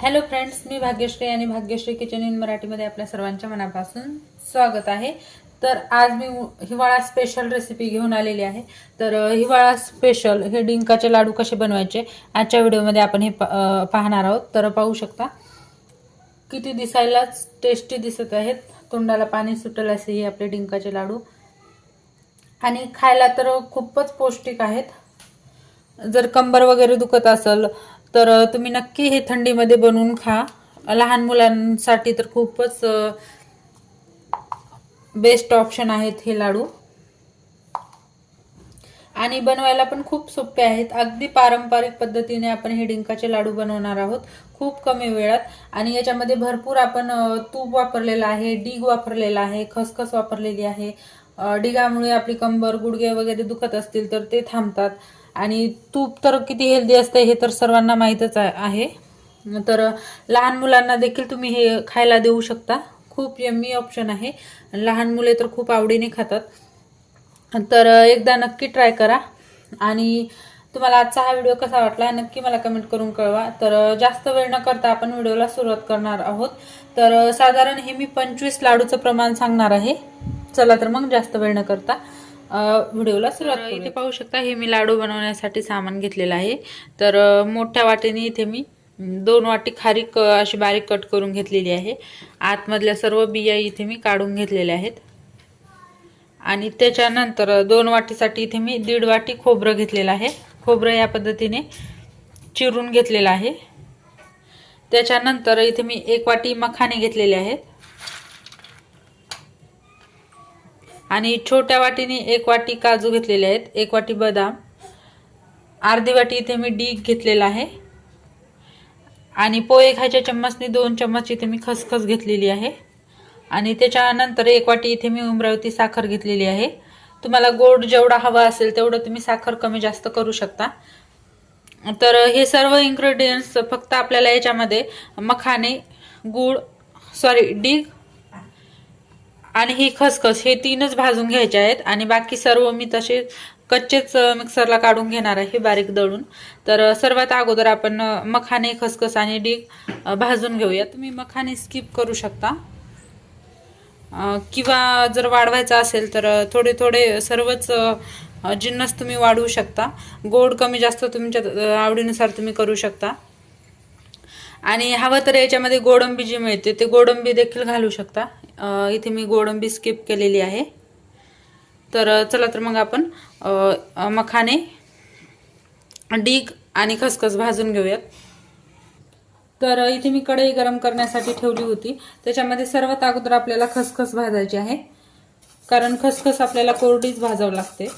Hello friends मी भाग्यश्री आणि Bhagyashree kitchen in मराठीमध्ये आपल्या सर्वांच्या मनापासून स्वागत आहे. तर आज मी हिवाळा स्पेशल रेसिपी घेऊन आलेली आहे. तर हिवाळा स्पेशल हे डिंकाचे लाडू कसे बनवायचे आजच्या व्हिडिओमध्ये आपण हे पाहणार आहोत. तर पाहू शकता. किती दिसायलाच टेस्टी दिसत आहेत. तोंडाला पाणी सुटेल असे हे आपले डिंकाचे लाडू. आणि खायला तर खूपच पौष्टिक आहेत. जर कंबर वगैरे दुखत असेल तर तुम्ही नक्की हे थंडीमध्ये बनवून खा. लहान मुलांसाठी तर खूपच बेस्ट ऑप्शन आहेत हे लाडू. आणि बनवायला पण खूप सोपे आहेत. अगदी पारंपरिक पद्धतीने आपण हे डिंकाचे लाडू बनवणार आहोत. खूप कमी वेळात. आणि याच्यामध्ये भरपूर आपण तूप वापरलेलं आहे डीग वापरलेला आहे खसखस वापरलेली आहे. डिगामुळे आपली कंबर गुडघे वगैरे दुखत असतील तर ते थांबतात. आणि तूप तर किती हेल्दी असते हे तर सर्वांना माहीतच आहे. तर लहान मुलांना देखील तुम्ही हे खायला देऊ शकता. खूप यम्मी ऑप्शन आहे. लहान मुले तर खूप आवडीने खातात. तर एकदा नक्की ट्राय करा. आणि तुम्हाला आजचा हा व्हिडिओ कसा वाटला नक्की मला कमेंट करून कळवा. तर जास्त वेळ न करता आपण व्हिडिओला सुरुवात करणार आहोत. तर साधारण हे मी पंचवीस लाडूचं प्रमाण सांगणार आहे. चला तर मग जास्त वेळ न करता. व्हिडिओला सुरुवात इथे पाहू शकता हे मी लाडू बनवण्यासाठी सामान घेतलेलं आहे. तर मोठ्या वाटीने इथे मी दोन वाटी खारीक अशी बारीक कट करून घेतलेली आहे. आतमधल्या सर्व बिया इथे मी काढून घेतलेल्या आहेत. आणि त्याच्यानंतर दोन वाटीसाठी इथे मी दीड वाटी खोबरं घेतलेलं आहे. खोबरं या पद्धतीने चिरून घेतलेलं आहे. त्याच्यानंतर इथे मी एक वाटी मखाने घेतलेले आहेत. आणि छोट्या वाटीने एक वाटी काजू घेतलेले आहेत एक वाटी बदाम. अर्धी वाटी इथे मी डीक घेतलेला आहे. आणि पोहे खायच्या चम्मचने दोन चम्मच इथे मी खसखस घेतलेली आहे. आणि त्याच्यानंतर एक वाटी इथे मी उमरावती साखर घेतलेली आहे. तुम्हाला गोड जेवढा हवा असेल तेवढं तुम्ही साखर कमी जास्त करू शकता. तर हे सर्व इन्ग्रेडियंट्स फक्त आपल्याला याच्यामध्ये मखाने गूळ सॉरी डीग आणि ही खसखस हे तीनच भाजून घ्यायचे आहेत. आणि बाकी सर्व मी तसे कच्चेच मिक्सरला काढून घेणार आहे बारीक दळून. तर सर्वात अगोदर आपण मखाने खसखस आणि डीग भाजून घेऊया तुम्ही मखाने स्किप करू शकता. किंवा जर वाढवायचं असेल तर थोडे थोडे सर्वच जिन्नस तुम्ही वाढवू शकता. गोड कमी जास्त तुमच्या आवडीनुसार तुम्ही करू शकता. आणि हवं तर याच्यामध्ये गोडंबी जी मिळते ते गोडंबी देखील घालू शकता. इथे मी गोडंबी स्किप केलेली आहे. तर चला तर मग आपण मखाने डीग आणि खसखस भाजून घेऊयात. तर इथे मी कढई गरम करण्यासाठी ठेवली होती. त्याच्यामध्ये सर्वात अगोदर आपल्याला खसखस भाजायची आहे. कारण खसखस आपल्याला कोरडीच भाजावं लागते.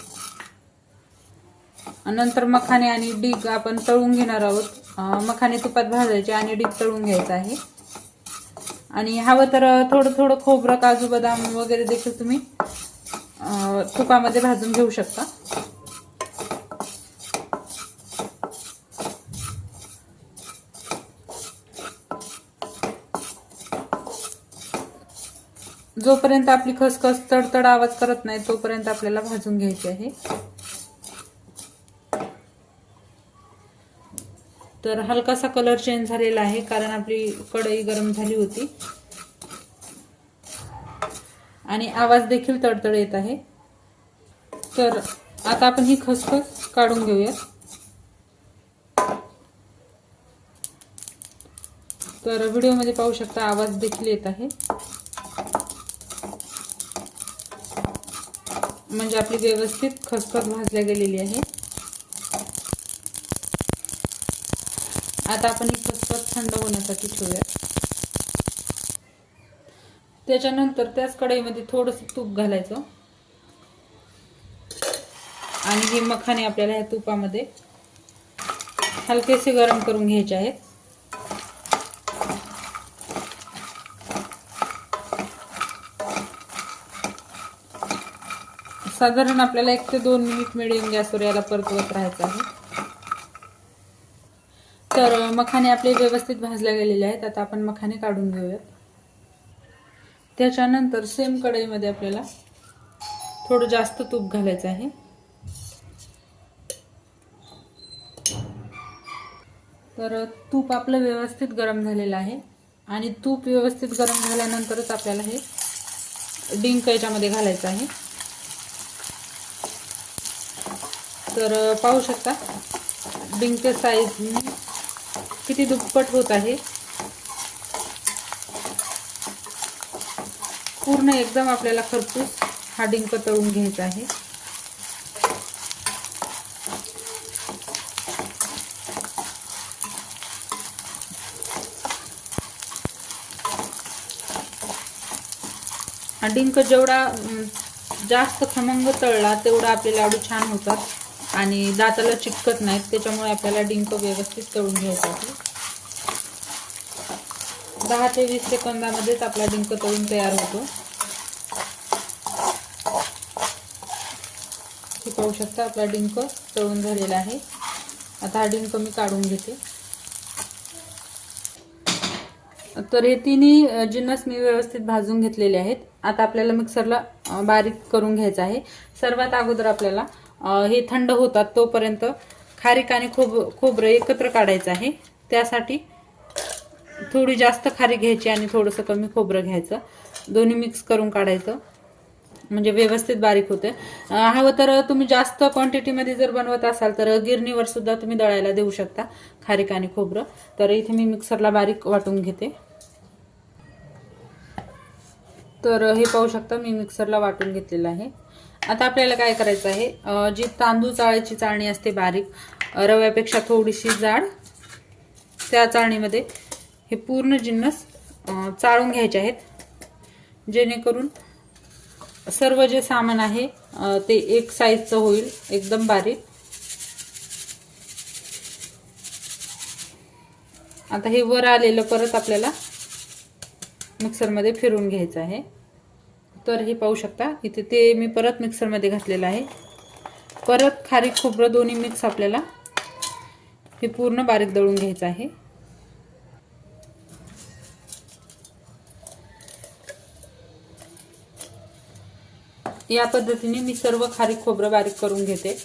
नंतर मखाने आणि डीग आपण तळून घेणार आहोत. मखाने तुपात भाजायचे आणि डीग तळून घ्यायचं आहे. आणि हवं तर थोडं थोडं खोबरं काजू बदाम वगैरे देखील तुम्ही तुपामध्ये भाजून घेऊ शकता. जोपर्यंत आपली खसखस तडतड आवाज करत नाही तोपर्यंत आपल्याला भाजून घ्यायची आहे. तर हलकासा कलर चेंज झालेला आहे कारण आपली कढई गरम झाली होती. आणि आवाज देखील तडतड येत आहे. तर आता आपण ही खसखस काढून घेऊया तर व्हिडिओमध्ये पाहू शकता आवाज देखील येत आहे. म्हणजे आपली व्यवस्थित खसखस भाजल्या गेलेली आहे. आता आपण इथं खसखस थंड होण्यासाठी ठेवूया त्याच्यानंतर त्याच कढईमध्ये थोडंसं तूप घालायचं. आणि हे मखाने आपल्याला ह्या तुपामध्ये हलकेसे गरम करून घ्यायचे आहेत. साधारण आपल्याला एक ते दोन मिनिट मिडियम गॅसवर याला परतवत राहायचं आहे. तर मखाने आपले व्यवस्थित भाजल्या गेलेले आहेत. आता आपण मखाने काढून घेऊयात. त्याच्यानंतर सेम कढईमध्ये आपल्याला थोडं जास्त तूप घालायचं आहे. तर तूप आपलं व्यवस्थित गरम झालेलं आहे. आणि तूप व्यवस्थित गरम झाल्यानंतरच आपल्याला हे डिंक याच्यामध्ये घालायचं आहे. तर पाहू शकता डिंकच्या साईजने किती दुप्पट होत आहे? पूर्ण एकदम आपल्याला खरपूस हा डिंक तळून घ्यायचा आहे. हा डिंक जेवढा जास्त खमंग तळला तेवढा आपले लाडू छान होतात. आणि दाताला चिटकत नाहीत त्याच्यामुळे आपल्याला डिंक व्यवस्थित तळून घ्यायचा आहे. दहा ते वीस सेकंदामध्येच आपला डिंक तळून तयार होतो. हे पाहू शकता आपला डिंक तळून झालेला आहे. आता हा डिंक मी काढून घेते. तर हे तिन्ही जिन्नस मी व्यवस्थित भाजून घेतलेले आहेत. आता आपल्याला मिक्सरला बारीक करून घ्यायचं आहे. सर्वात अगोदर आपल्याला हे थंड होतात तोपर्यंत खारीक आणि खोब खोबरं एकत्र काढायचं आहे. त्यासाठी थोडी जास्त खारीक घ्यायची आणि थोडंसं कमी खोबरं घ्यायचं. दोन्ही मिक्स करून काढायचं. म्हणजे व्यवस्थित बारीक होते हवं तर तुम्ही जास्त क्वांटिटीमध्ये जर बनवत असाल तर गिरणीवर सुद्धा तुम्ही दळायला देऊ शकता खारीक आणि खोबरं. तर इथे मी मिक्सरला बारीक वाटून घेते. तर हे पाहू शकता मी मिक्सरला वाटून घेतलेलं आहे. आता आपल्याला काय करायचं आहे? जी तांदूळ चाळ्याची चाळणी असते बारीक रव्यापेक्षा थोडीशी जाड त्या चाळणीमध्ये हे पूर्ण जिन्नस चाळून घ्यायचे आहेत. जेणेकरून सर्व जे सामान आहे ते एक साईजचं होईल एकदम बारीक. आता हे वर आलेलं परत आपल्याला मिक्सरमध्ये फिरून घ्यायचं आहे. तर हे पाहू शकता. इथे ते मी परत मिक्सरमध्ये घातलेलं आहे. परत खारीक खोबरं दोन्ही मिक्स आपल्याला हे पूर्ण बारीक दळून घ्यायचं आहे. या पद्धतीने मी सर्व खारीक खोबरं बारीक करून घेते.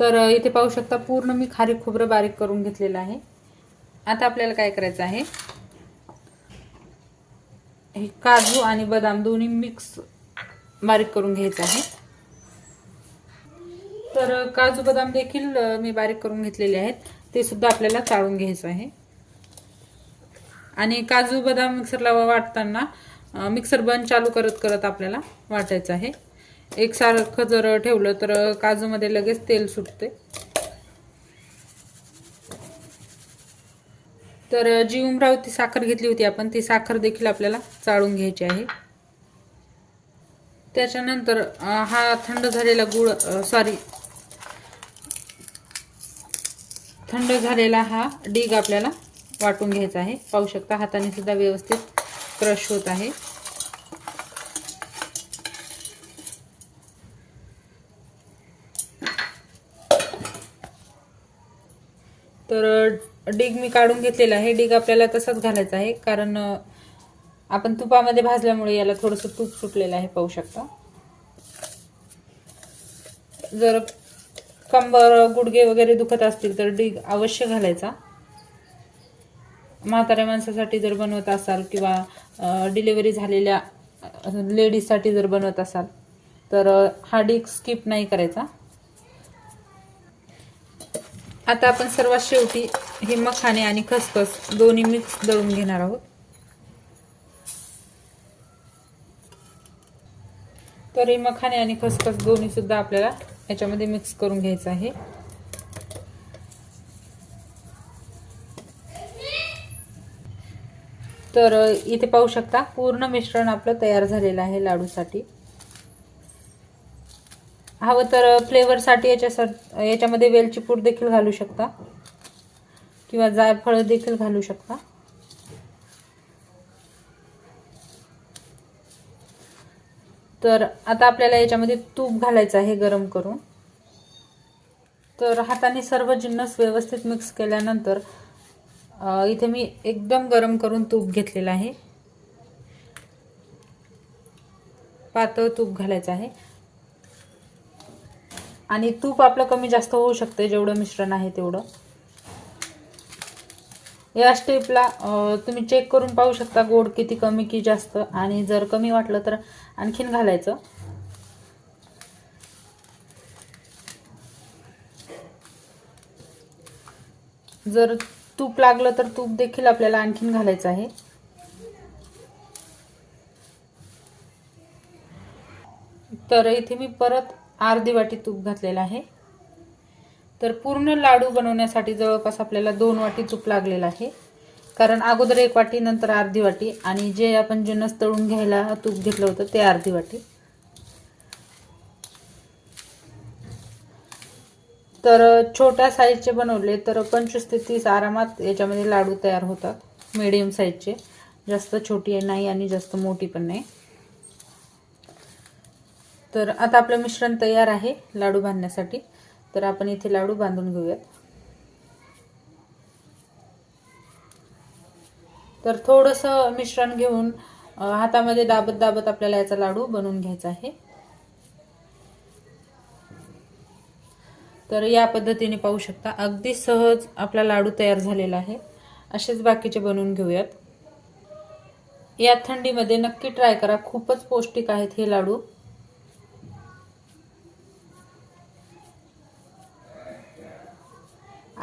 तर इथे पाहू शकता पूर्ण मी खारीक खोबरं बारीक करून घेतलेलं आहे. आता आपल्याला काय करायचं आहे? हे काजू आणि बदाम दोन्ही मिक्स बारीक करून घ्यायचं आहे. तर काजू बदाम देखील मी बारीक करून घेतलेले आहेत. ते सुद्धा आपल्याला चाळून घ्यायचं आहे. आणि काजू बदाम मिक्सरला वाटताना मिक्सर बंद चालू करत करत आपल्याला वाटायचं आहे. एकसारखं जर ठेवलं तर काजूमध्ये लगेच तेल सुटते. तर जी उमरावती साखर घेतली होती आपण ती साखर देखील आपल्याला चाळून घ्यायची आहे. त्याच्यानंतर हा थंड झालेला गुळ सॉरी थंड झालेला हा डीग आपल्याला वाटून घ्यायचा आहे. पाहू शकता हाताने सुद्धा व्यवस्थित क्रश होत आहे तर डीग मी काढून घेतलेला आहे. डीग आपल्याला तसंच घालायचं आहे. कारण आपण तुपामध्ये भाजल्यामुळे याला थोडंसं तूप सुटलेलं आहे पाहू शकता. जर कंबर गुडघे वगैरे दुखत असतील तर डीग अवश्य घालायचा. म्हाताऱ्या माणसासाठी जर बनवत असाल किंवा डिलिव्हरी झालेल्या लेडीजसाठी जर बनवत असाल तर हा डीग स्किप नाही करायचा. आता आपण सर्वात शेवटी हे मखाने आणि खसखस दोन्ही मिक्स दळून घेणार आहोत. तर हे मखाने आणि खसखस दोन्ही सुद्धा आपल्याला याच्यामध्ये मिक्स करून घ्यायचं आहे. तर इथे पाहू शकता पूर्ण मिश्रण आपलं तयार झालेलं आहे लाडूसाठी. हवं तर फ्लेवरसाठी याच्यासाठी याच्यामध्ये वेलची पूड देखील घालू शकता. किंवा जायफळ देखील घालू शकता. तर आता आपल्याला याच्यामध्ये तूप घालायचं आहे गरम करून. तर हाताने सर्व जिन्नस व्यवस्थित मिक्स केल्यानंतर इथे मी एकदम गरम करून तूप घेतलेलं आहे. पातळ तूप घालायचं आहे. आणि तूप आपलं कमी जास्त होऊ शकते जेवढं मिश्रण आहे तेवढं. या स्टेपला तुम्ही चेक करून पाहू शकता गोड किती कमी की जास्त. आणि जर कमी वाटलं तर आणखीन घालायचं. जर तूप लागलं तर तूप देखील आपल्याला आणखीन घालायचं आहे. तर इथे मी परत अर्धी वाटी तूप घातलेलं आहे. तर पूर्ण लाडू बनवण्यासाठी जवळपास आपल्याला दोन वाटी तूप लागलेलं आहे. कारण अगोदर एक वाटी नंतर अर्धी वाटी. आणि जे आपण जिन्नस तळून घ्यायला तूप घेतलं होतं ते अर्धी वाटी. तर छोट्या साईजचे बनवले तर पंचवीस ते तीस आरामात याच्यामध्ये लाडू तयार होतात. मिडियम साईजचे जास्त छोटी नाही आणि जास्त मोठी पण नाही. तर आता आपलं मिश्रण तयार आहे लाडू बांधण्यासाठी. तर आपण इथे लाडू बांधून घेऊयात. तर थोडंसं मिश्रण घेऊन हातामध्ये दाबत दाबत आपल्याला याचा लाडू बनवून घ्यायचा आहे. तर या पद्धतीने पाहू शकता अगदी सहज आपला लाडू तयार झालेला आहे. असेच बाकीचे बनवून घेऊयात. या थंडीमध्ये नक्की ट्राय करा खूपच पौष्टिक आहेत हे लाडू.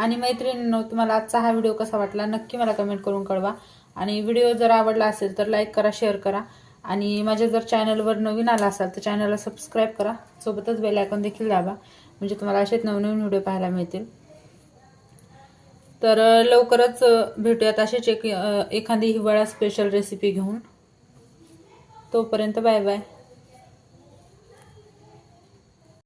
आणि मैत्रिणींनो तुम्हाला आजचा हा व्हिडिओ कसा वाटला नक्की मला कमेंट करून कळवा. आणि व्हिडिओ जर आवडला असेल तर लाईक करा शेअर करा. आणि माझ्या जर चॅनलवर नवीन आला असाल तर चॅनलला सबस्क्राईब करा. सोबतच बेल आयकॉन देखील दाबा म्हणजे तुम्हाला असेच नवनवीन व्हिडिओ पाहायला मिळतील. तर लवकरच भेटूयात अशीच एक एखादी हिवाळा स्पेशल रेसिपी घेऊन. तोपर्यंत बाय बाय